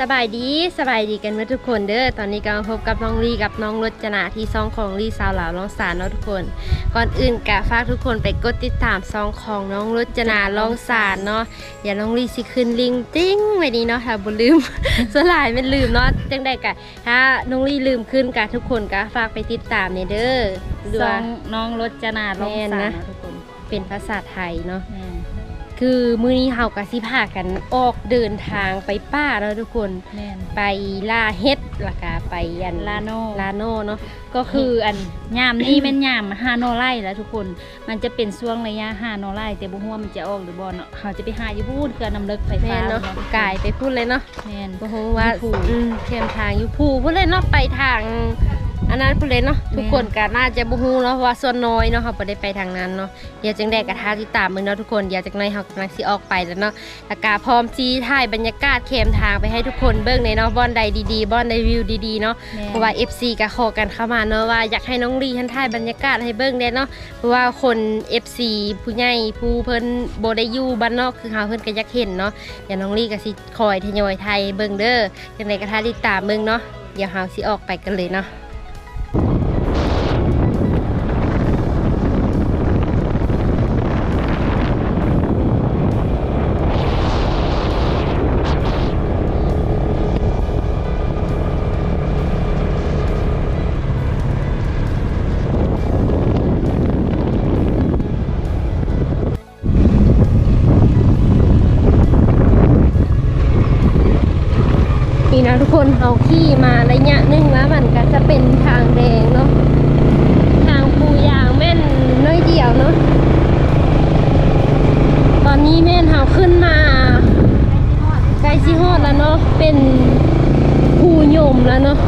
สบายดีสบายดีกันเมื่อทุกคนเด้อตอนนี้ก็มาพบกับน้องลีกับน้องรจนาที่ซองของลีสาวหลาวลองสารเนาะทุกคน ก่อนอื่นกะฝากทุกคนไปกดติดตามซองของน้องรจนาลองสารเนาะอย่าน้องลีสิขึ้นลิงก์ติ้งไว้นี้เนาะถ้าบ่ลืมสลายไม่ลืมเนาะจังใดกะถ้าน้องลีลืมขึ้นกะทุกคนกะฝากไปติดตามเนี่ยเด้อหรือซอว่างน้องรจนาลงแม่นสารนะนะทุกคนเป็นภาษาไทยเนาะแม่น คือมื้อนี้เฮากะสิพากันออกเดินทางไปป่าเนาะทุกคนแม่นไปล่าเฮ็ดแล้วก็ไปยันลาโนลาโนเนาะก็คืออันยามนี้แม่นยามฮาโนไลแล้วทุกคน มันจะเป็นช่วงระยะฮาโนไลแต่บ่ฮู้ว่ามันจะออกหรือบ่เนาะเขาจะไปหาอยู่พูดคือน้ำเลิกไฟแม่ฟ้านเนาะทุคนกายไปพูดเลยเนาะแม่นบ่ฮู้ว่าอยู่ภูอืมเทียมทางอยู่ภูพูดเลยเนาะไปทาง อันนั้นพูดเลยเนาะแม่นทุกคนก็น่าจะบ่ฮู้เนาะเพราะว่าส่วนน้อยเนาะเขาบ่ได้ไปทางนั้นเนาะเดี๋ยวจังได๋ก็ท่าติดตามมึงเนาะทุกคนเดี๋ยวจักหน่อยเฮากำลังสิออกไปแล้วเนาะแล้วก็พร้อมจีถ่ายบรรยากาศเข็มทางไปให้ทุกคนเบิ่งในเนาะบ่อนใดดีๆบ่อนใดวิวดีๆเนาะแม่นเพราะว่า FC ก็ขอกันเข้ามาเนาะว่าอยากให้น้องลีท่านถ่ายบรรยากาศให้เบิ่งได้เนาะเพราะว่าคน FC ผู้ใหญ่ผู้เพิ่นบ่ได้อยู่บ้านนอกคือเฮาเพิ่นก็อยากเห็นเนาะเดี๋ยวน้องลีก็สิคอยทยอยไทยเบิ่งเด้อจังไดก็ท่าติดตามเบิ่งเนาะเดี๋ยวเฮาสิออกไปกันเลยเนาะ นะทุกคนเฮาขี่มาระยะนึงแล้วมันก็จะเป็นทางแดงเนาะทางปูยางแม่นน้อยเดียวเนาะตอนนี้แม่นเฮาขึ้นมาใกล้สิฮอดแล้วเนาะเป็นภูยมแล้วเนาะ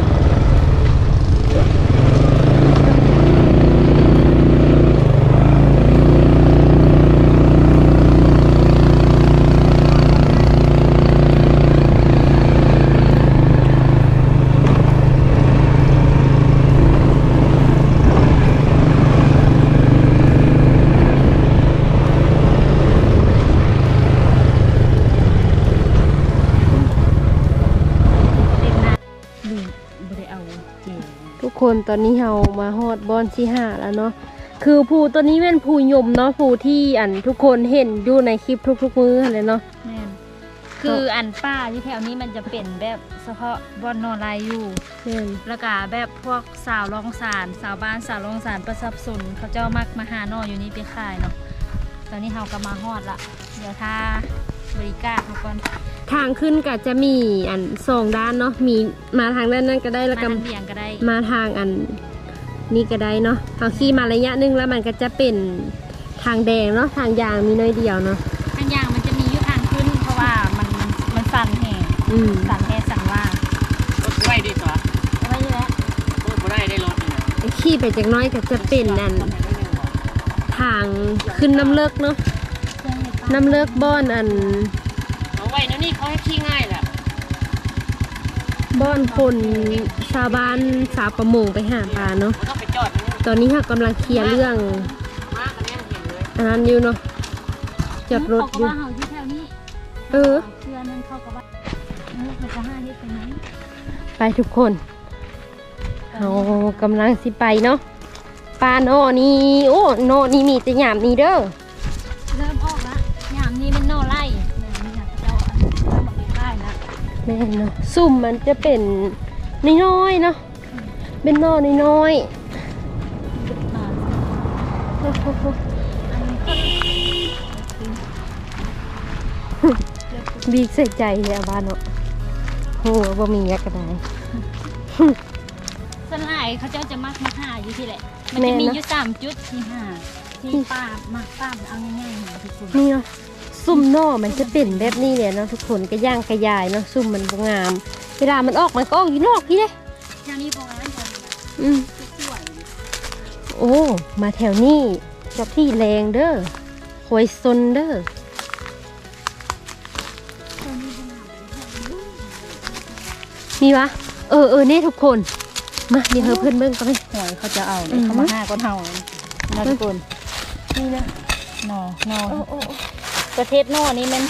เต็มหน้าลืมบ่ได้เอาเจล ทุก คนตอนนี้เฮามาฮอดบอนที่ห้าแล้วเนาะคือภูตัวนี้เป็นภูยมเนาะภูที่อันทุกคนเห็นอยู่ในคลิปทุกๆมื้อเลยเนาะแม่นคืออันป้าที่แถวนี้มันจะเป็นแบบเฉพาะบอนนอนไลอยู่แม่นแล้วก็แบบพวกสาวรองสารสาวบ้านสาวรองสารประสับสนเขาเจ้ามักมาหาหนออยู่นี่ไปขายเนาะตอนนี้เฮาก็มาฮอดละเดี๋ยวถ้าบริการเขาก่อน ทางขึ้นก็จะมีอันสองด้านเนาะมีมาทางด้านนั้นก็ได้มาแล้วก็ทางเบียงก็ได้มาทางอันนี้ก็ได้เนาะเฮาขี่มาระยะหนึงแล้วมันก็จะเป็นทางแดงเนาะทางยางมีน้อยเดียวเนาะทางยางมันจะมีอยู่ทางขึ้น เพราะว่ามันมันมันสั่นแห่งอืมสั่นแห่สั่นว่างรถไว้ดีกว่าเอาไว้อยู่แล้วรถบ่ได้ได้รถนี่นะขี่ไปจากน้อยก็จะเป็นอันทางขึ้นน้ำเลิกเนาะเครื่องเห็ดน้ำเลิกบ้อนอัน เอาไว้นะนี่เขาให้ขี้ง่ายแหละ บ้อนคนชาวบ้านสาวประมงไปหาปลาเนาะมันต้องไปจอดนี่ตอนนี้ค่ะกำลังเคลียร์เรื่องมากกันแน่เห็นเลยอันนั้นอยู่เนาะจอดรถเขาอยู่ก็ว่าเฮาที่แถวนี้เออ เชื่อนึงเขาก็ว่าเออมันจะห้าเฮ็ดไปไหมไปทุกคนเรากำลังสิไปเนาะปลาโนนี่โอ้โนนี่มีแต่หยามนี่เด้อ แม่นเนาะซุ่มมันจะเป็นน้อยๆเนาะเป็นนอน้อยมาๆโอ้โหอันนี้ก็บีกใส่ใจเลยอะบ้านเนาะโหบ่มียักกระไดสลายเขาเจ้าจะมักมาหาอยู่ที่แหละ มันแม่จะนมีนะอยู่สามจุดที่หาที่ป้ามักป้าเอาง่ายๆหาทุกคนนี่เนาะ ซุ่มนอมันจะเป็นแบบนี้เนี่ยเนาะทุกคนก็ย่างกระยายเนาะซุ่มมันบ่งาม เวลามันออกมันก็ออกอยู่นอกพี่เด้แถวนี้พอแล้วพอแล้วอืมสวยโอ้ มาแถวนี้เจับที่แรงเด้อคอยซนเด้อมีวะ เออเออนี่ทุกคน มาเดี๋ยวเฮาเพื่อนเบิ่งกันเลยหวยเขาจะเอาอืเนี่ยมเขามาห้าก้อนเท่านะทุกคน นี่นะนอนอ โอ้โอ้โอ้ประเทศนอนี่มัน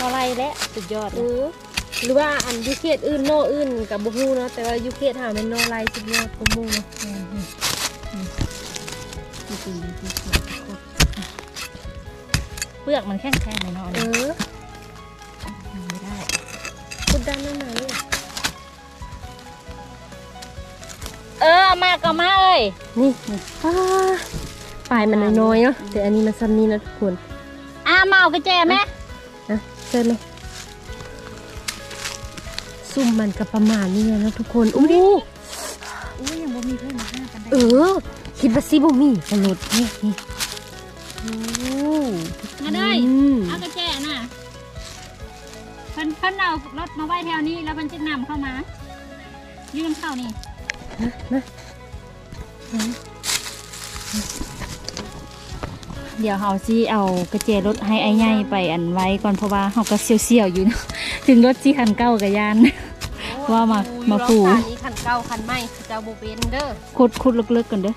นอไรและสุดยอดเอเลยอหรือว่าอันยูเคสอื่นโนอื่นกับบุฮูเนาะแต่ว่ายูเคสหาเป็นโนไลน์สิบโนกุมูเนาะแม่นนี่นี่ที่ตีที่สวยที่โคตรเปลือกมันแข็งแข็งเลยเนาะเอเนี่ยอยังไม่ได้คุดด้านหน้าไหนอะเออเอามาก็มาเอ้ยนี่ป้าปลายมันน้อยๆเนาะแต่อันนี้มันซ้ำนี่นะทุกคนอ่ามาเอากระแจไหมนะเชิญเลยซุ่มมันก็ประมาณนี้นะทุกคนอู้อุ้ยยังบ่มีเพื่อนมาห้ากันได้เออ คิดว่าซิบ่มีสนุดนี่นี่โอ้มาเลยอืมเอากระแจน่ะเพิ่นเพิ่นเอารถมาไว้แถวนี้แล้วมันจะนำเข้ามายื่นเข้านี่นะนะ เดี๋ยวเฮาสิเอากระเจรถให้ไอ้ใหญ่ไปอันไว้ก่อนเพราะว่าเฮาก็เสียวๆอยู่เนาะถึงรถสิคันเก่ากับยาน ว่ามามาปูอยู่รอบคันนี้คันเก่าคันใหม่เจ้าบ่เป็นเด้อขุดขุดลึกๆกันเด้อ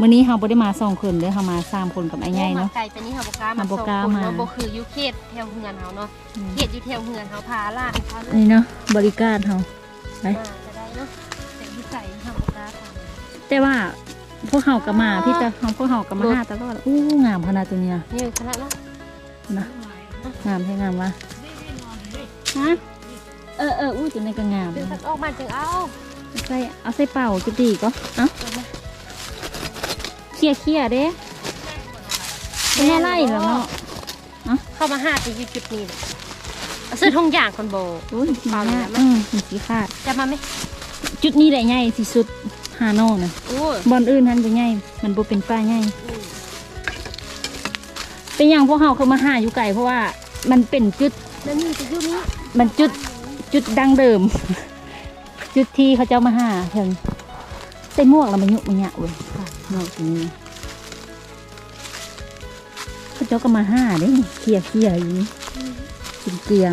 มื้อนี้เฮาบ่ได้มาสองคนเด้อเฮามาสามคนกับไอ้ใหญ่เนาะโอ้มไก่ไปนี่เฮาบ่กล้ามาเฮาบ่สองกล้าคนมาเนาะบ่คืออยู่เขตแถวเฮือนเฮาเนาะเขตอยู่แถวเฮือนเฮาพาล่านพานี่เนาะบริการเฮาไปมาจะได้เนาะแต่อยู่ไก่เฮาบ่กล้าทำแต่ว่า พวกเฮาก็มาพี่จะพวกเฮาก็มาหาตลอดอู้งามขนาดตัวเนี้ยนี่ขนาดเนาะนะงามให้งามวะฮะเออเอออู้ตัวนี้ก็งามดึงสักออกมาจึงเอาใส่เอาใส่เป่าจุดดีก็เอ้าเขี่ยเขี่ยเด้เป็นอะไรเหรอเนาะเข้ามาหาที่อยู่จุดนี้เลยเอาซื้อทงอย่างคนโบอุ้ยเป่ามาเลยแล้วนะอืมมีสีขาดจะมาไหมจุดนี้แหละใหญ่ที่สุด ฮานอนะโอ้ยบอลอื่นทันบ่ใหญ่มันบ่เป็นป้าใหญ่เป็นอย่างพวกเฮาเข้ามาหาอยู่ไกลเพราะว่ามันเป็นจุดแล้วนี่จะอยู่นี้มันจุดจุดดังเดิม จุดที่เขาเจ้ามาหาเพิ่นใส่หมวกแล้วมันยุมันยะเว้ยค่ะหมวกตรงนี้เขาเจ้าก็มาหาเด้เคลียร์เคลียร์อยู่นี่กินเกลียง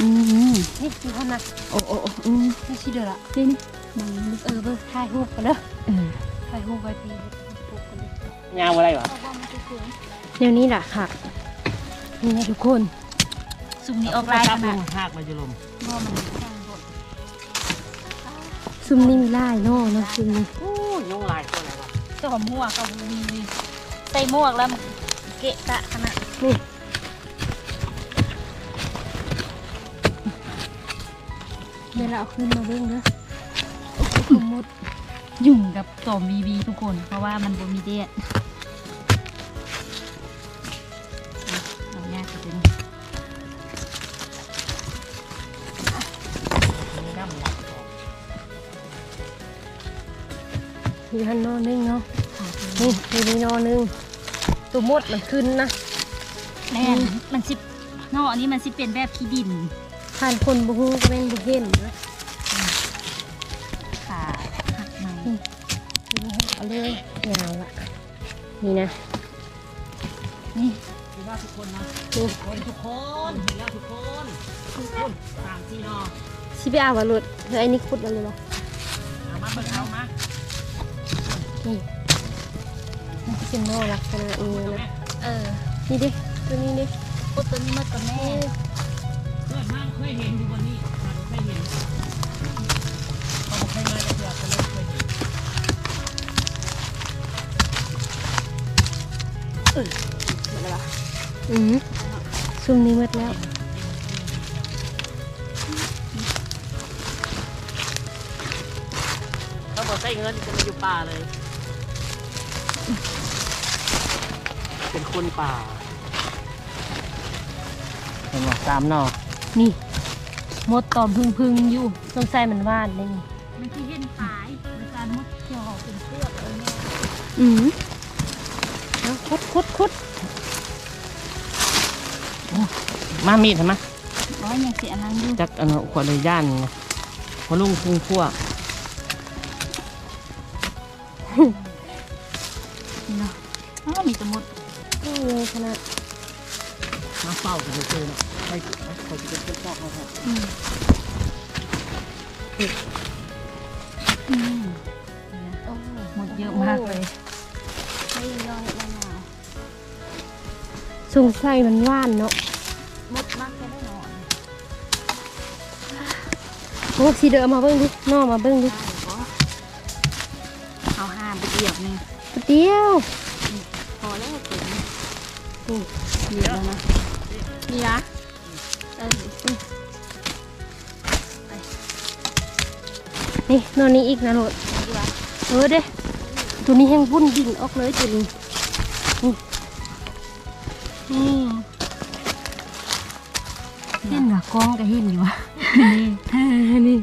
อืมนี่คือคนนะโอ้โอ้โอ้อืมนี่ชิเดือละนี่นี่มันนี่เออเบอร์ถ่ายรูปกันเด้อเออถ่ายรูปไว้ปีปลูกกันเลยยาวอะไรวะเดี๋ยวนี้แหละค่ะนี่ไงทุกคนซุมนี้ออกลายขนาดหักมาจะลมว่ามันสร้างบทซุมนี่มีลายเนาะเนาะซุมนี้โอ้ยยุงลายตัวไหนวะเจ้าของหมวกกับมีใส่หมวกแล้วเกะกะขนาดนี่ เดี๋ยวเราเอาขึ้นมาเบิ้งเด้อขมุดยุ่งกับต่อมวีวีทุกคน เพราะว่ามันบ่มีเดดเอายากจริงมีน้ำหนักมีหันนอนึงเนาะ นี่มีนี่นอนึง ตัวมดมันขึ้นนะ แม่นมันสินอกอันนี้มันสิเป็นแบบขี้ดิน ผ่านคนบูฮูก็เป็นบูเห็นนะขาหักมาเอาเลยยาวละนี่นะ นี่เห็นแล้วทุกคนนะนี่คนทุกคนเห็นแล้วทุกคนทุกคนต่างที่นอชิไปเอาวะลุดเธอไอ้นี่ขุดเอาเลยเหรอเอามาเบิ่งเอามานี่มันจะเป็นนอลักษณะนี้นะเออนี่ดิตัวนี้ดิปุดตัวนี้มาตัวแม่เพื่ อนมากเคยเห็นอยู่บนนี้มันเคยเห็นเขาบอกเคยมาจะเกือบจะเลิกเคยเห็นอืมซุ่มนี้หมดแล้วเขาบอกใช้เงินจะมาอยู่ป่าเลย เป็นคนป่าเห็นบอกสามนอ นี่มดตอมพึ่งพึ่งๆอยู่สงสัยมันวาดเลยนี่มันที่เห็นขายในการมดเกี่ยวเป็นเชือกเลยแม่อืมเอาคุดคุดคุดมามีดเห็นไหมร้อยยังเสียอันนั้นอยู่จักอันนั้นขวดเลยย่านไงพอลุงพุงพั่วนี่เนาะอ้าวมีแตะมดโอ้ยเลยขนาดมาเป่ากันเลยเจอเนาะ ไปขอจะเป็นเจ้าเขาครับอืมอืมโอ้ยหมดเยอะมากเลยไม่ยอมละหนาวสงสัยมันหว่านเนาะมดมากก็ได้นอนโอ้สีเดอเอามาเบิ่งดินอมาเบิ่งดิเอาห้ามไปเดียวนึงเดียวพอแล้วเกินนี่เยอะแล้วนะนี่นะเออ นี่นอนนี้อีกนะโหลดเออเด้ตัวนี้แห้งวุ่นดิ่งออกเลยตัวนี้อืมเห็นหรอกองก็เห็นอยู่วะนี่นี่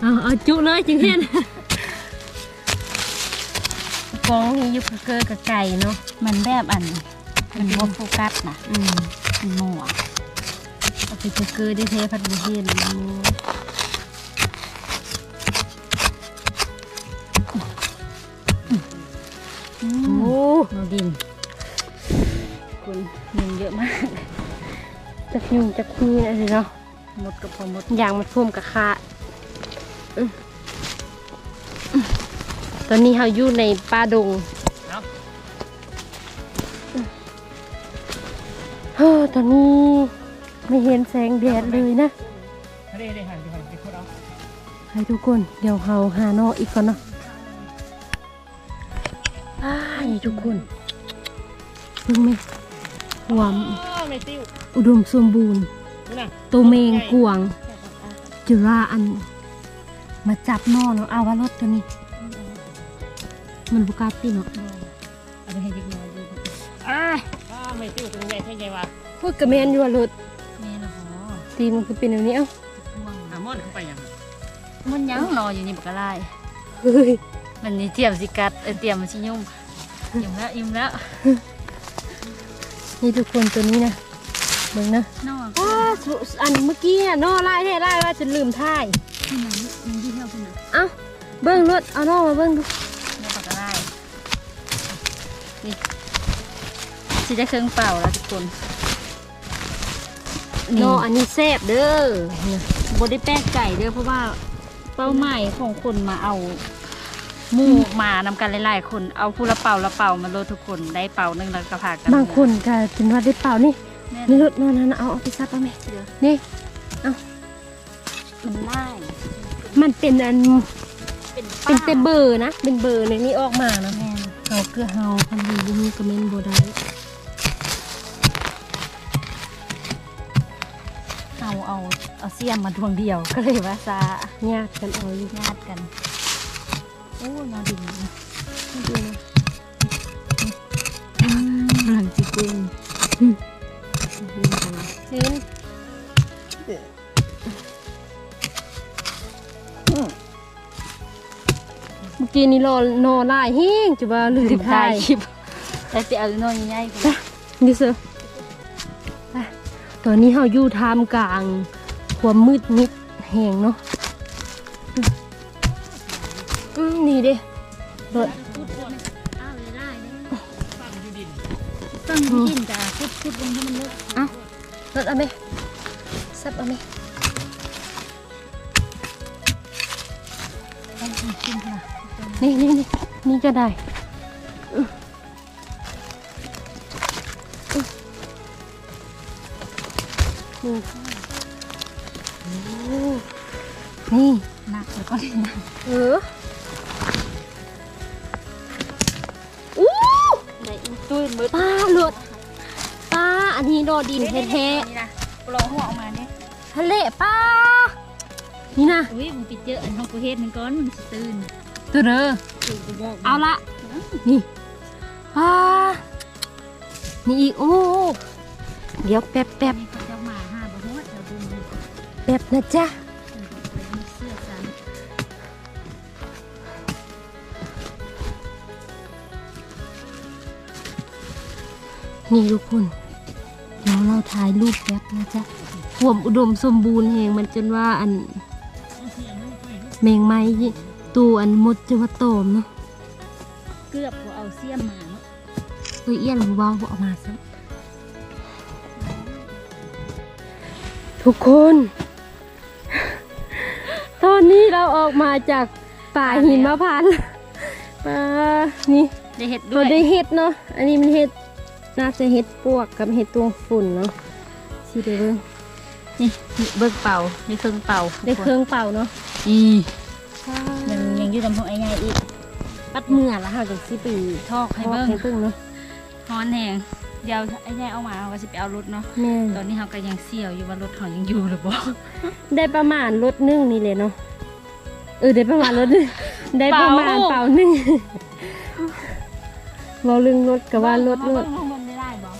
เอาเอาจุเลยจึงเห็นกองนี่ยุบเกอกับไก่เนาะมันแบบอันมันบ่โฟกัสนะอืมมันหมัว เอาไปเกอได้เทพัดบุเห็นอืมโอ้เราดินคุณยุงเยอะมากจะยุงจะคุยอะไรเนาะหมดกับพอหมดอย่างมันท่วมกับคาอืมอืมตอนนี้เราอยู่ในป่าดงครับเฮ้อตอนนี้ ไม่เห็นแสงแดดเลยนะเด้เด้หันไปหันไปคนเอาให้ทุกคนเดี๋ยวเราหานออีกก่อนเนาะอ้ายทุกคนเพิ่งไหมความอ้าวไม่ติ้วอุดมสมบูรณ์นี่น่ะตัวเมงกวางจุราอัน มาจับนอเนาะเอาว่ารถตัวนี้ มันบุกล้าตีเนาะเอาไปให้เด็กน้อยดูอ้าอ้าวไม่ติ้วตรงใหญ่แค่ใหญ่วะพูดกับแมนอยู่ว่ารถแม่ละหอ ตีนมันคือเป็นแบบนี้เอ้าห่วงอะมอนเข้าไปยังมันยังนอนอยู่นี่บักกะไลเฮ้ยมันนี่เตรียมสิกัดเออเตรียมมันชิยุ่มอิ่มแล้วอิ่มแล้วนี่ทุกคนตัวนี้นะเบิ่งนะนอนอ้าสุอันเมื่อกี้อะนอไล่ให้ไล่ว่าจะลืมท่ายที่ไหนมันที่เที่ยวที่ไหนเอ้าเบิ่งรถเอานอมาเบิ่งดูเนี่ยบักกะไลนี่สิได้เครื่องเป่าแล้วทุกคน นออันนี้แซ่บเด้อเนี่ยบได้แป้งไก่เด้อเพราะว่าเป้าหมายของคนมาเอาหมู่มานำกันหลายๆคนเอาผู้ละเป่าละเป่ามาโลดทุกคนได้เป่าหนึ่งแล้วก็พากันบางคนก็จนว่าได้เปล่านี่แม่นนี่รถนอนนั่นน่ะเอาเอาไปซับเอาไหมเดี๋ยวนี่มันง่ายมันเป็นอันเป็นเป็นแต่เบอร์นะเป็นเบอร์ในนี้ออกมานะแม่นเอาเกลือเฮาคันดีบุมีกระเมนโบได้ เอาเอาเอาเสียมมาดวงเดียวก็เลยว่าซาญาติกันเอาอยู่ญาติกันโอ้นอดินนะดูนะหลังจิกุงชิ้นเมื่อกี้นี่รอนอลายเฮงจะว่าลืถึมงถ่าถ่ายยคลิปแต่สิเอาน้อยใหญ่ๆกันดิเซอร์ไป ตอนนี้เราอยู่ท่ามกลางความมืดมิดแหงเนาะอืมอืมนี่เด้รถอ้าวเลยได้เด้อฟังอยู่ดินต้องดินจ้ะคุดคุดลงให้มันเลิกรถเอาไหมซับเอาไหมต้องกินค่ะนี่นี่นี่นี่ก็ได้ นี่นี่หนักแล้วก็ได้หนักเอออู้ได้อินตุ้ยมืดป้าหลุดป้าอันนี้โดดินแท้นี่นะลองหัวออกมาเนี่ยทะเลป้า นี่นะอุ้ยมึงปิดเยอะอันของกูเฮ็ดมันก้อนมันตื่นตื่นกูบอเอาละนี่ป้านี่อีกโอ้เดี๋ยวแป๊บแป๊บ แป๊บนะจ๊ะมีเสื้อสันนี่ทุกคนเดี๋ยวเราถ่ายรูปแป๊บนะจ๊ะห่วมอุดมสมบูรณ์แหงมันจนว่าอันแมงไม้ตัวอันมดจะว่าโตมเนาะเกือบกูเอาเสี้ยมมาเนาะเอ้ยเอี้ยนเบาๆบ่เอามาซะทุกคน ตอนนี้เราออกมาจากป่าหิมพานต์ป่านี่ได้เห็ดด้เราวยได้เห็ดเนาะ อันนี้มันเห็ดน่าจะเฮ็ดปวกกับเฮ็ดตวงฝุ่นเนาะสิเด้อเบิ่งนี่เบิกเป่าได้เครื่องเป่าได้เครื่องเป่าเนาะอียังยังอยู่ลำพงไอ้ไงอีก ปัดเมื่อละเฮาจังสิไปทอกให้เบิ่งให้เบิ่งเนาะ ฮ้อนแหง เดี๋ยวไอ้ไงเอามาเอาก็สิไปเอารถเนาะ แม่นตอนนี้เขาก็ยังเสี่ยวอยู่ว่ารถเขายังอยู่หรือเปล่า ได้ประมาณรถหนึงนี่เลยเนาะเออได้ประมาณรถหนึ่งได้ประมาณเป่าเป่าหนึงเว้าเรื่องรถก็ว่ารถรเบิ่ถงข้างบนไม่ได้บ่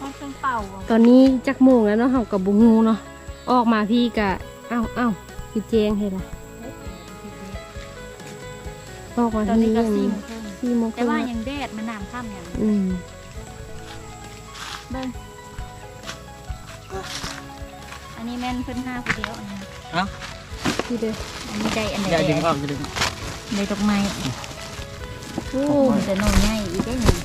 มันเป็นเป่าบ่ตอนนี้จักโมงแล้วเนาะเฮากับบุงูเนาะออกมาพี่กะเอ้าเอ้าคือแจงเห็นล่ะออกมาตอนนี้ที่ก็นี่สี่โมงครึ่ง สี่โมงครึ่งแต่ว่าแล้วยังแดดมันน้ำค่ำอย่างอืมเบิ่งอันนี้แม่นเพิ่นห้าคนเดียวอันนี้เอ้าที่เด้ออันนี้ได้อันไหนอย่าดึงอได้อกอย่าดึงได้ดอกไม้โอ้มันจะโน่นใหญ่อีกได้หนึ่ง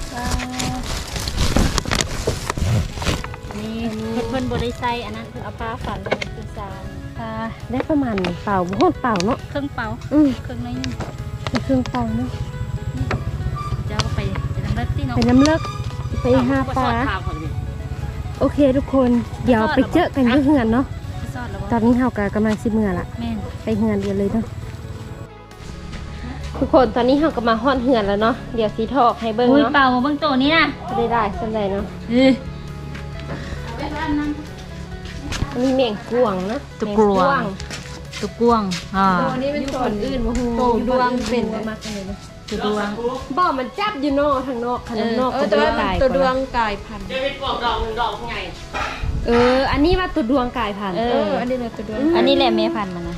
นี่เพิ่นเพิ่นบ่ได้ใส่อันนั้นเพิ่นเอาปลาฝันลงคือซานค่ะได้ประมาณเป่าบ่ฮอดเป่าเนาะเครื่องเป่าอืมเครื่องน้อยนึง เป็นเครื่องเป่าเนาะ เลิศที่เนาะไปน้ำเลิกไปหาปลาข้าวคนนี้โอเคทุกคนเดี๋ยวไปเจอกันที่เฮือนเนาะที่ซอดแล้วตอบ่นนี้เฮาก็กำลังสิเมื่อละแม่นไปเฮือนเดียวเลยเนาะทุกคนตอนนี้เฮาก็มาฮอดเฮือนแล้วเนาะเดี๋ยวสีทอกให้เบิ่งอุ้ยเนาะเป่าเบิ่งตัวนี้นะได้ได้สำไรเนาะเอ้ยอันนี้แมงกวงนะตัวกลวงแมตัวกวางอ่าตัวนี้เป็นคนอื่นบ่ฮู้โตดวงเป็นบ่มักเลยเนาะ ตัวดวงบ่มันจับอยู่นอกทางนอกขนาดนอกเอก็อแต่บ่ว่าตายตัวดวก่อนงกลายพันธุ์เดี๋ยวไปปลอกดอกหนึ่งดอกไงเออ อันนี้ว่าตัวดวงกายพันธุ์เอเออออันนี้เลยตัวดวง อันนี้แหละแม่พันธุ์มันนะ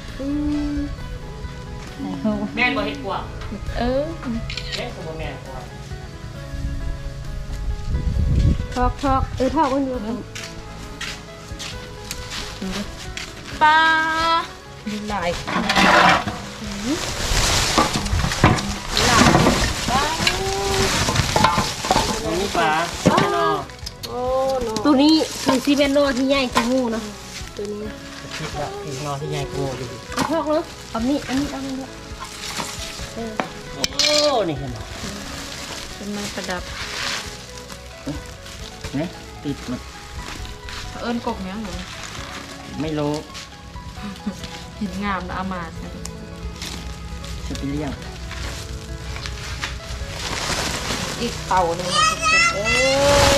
มแม่นบ่เฮ็ดปวกเออเฮ็ดสมมุติแม่นปวกทอกทอกเออทอกมันอยู่ปลาดูลาย อันนี้ ปลาแน่นอนโอ้โนตัวนี้คือซีเมนโนที่ใหญ่กว่างูเนาะตัวนี้คิดละอีกนอที่ใหญ่กูอยู่เอาทอกเนาะเอานี่อันนี้เอานี่เนาะเออโอ้นี่เห็นบ่เป็นไม้ประดับเนี่ยติดมันเอิญกกเนี้ยหนูไม่รู้หินงามนะเอามาจะไปเลี้ยงอีกเต่าหนึงนะทุกคนเอ้ย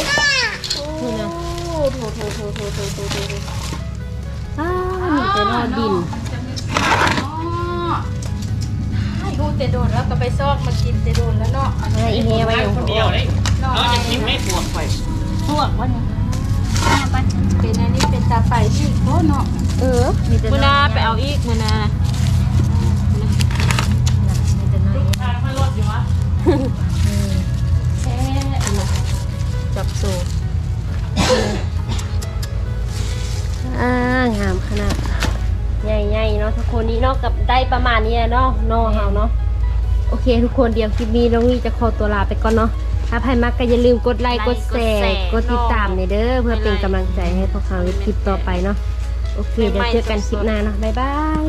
นี่นะโอ้โถโถโถโถโถโถโถโถอ้าวนี่แต่นอดินให้ดูเตโดนแล้วก็ไปซอกมากินเตโดนแล้วเนาะอะไรอีเมลไว้อย่างคนเดียวเลยเราจะกินไม่ปวกไปพวกวันนี้แม่ไปเป็นอันนี้เป็นตาไปที่โอ้เนาะเออมีแต่มือน้นาไปเอาอีกมือนามีแต่น้อยทางมารถอยู่วะแช่ จับโซ่อ่างามขนาดใหญ่ๆเนาะทุกคนนี่เนาะกับได้ประมาณนี้แหละเนาะนอเฮาเนาะโอเค ทุกคนเดี๋ยวคลิปนี้น้องลี่จะขอตัวลาไปก่อนเนาะถ้าใครมักก็อย่าลืมกดไลค์กดแชร์กดติดตามในอยเด้อเพื่อเป็นกำลังใจให้พวกเขาในคลิปต่อไปเนาะโอเคเดี๋ยวเจอกันคลิปหน้าเนาะบ๊ายบาย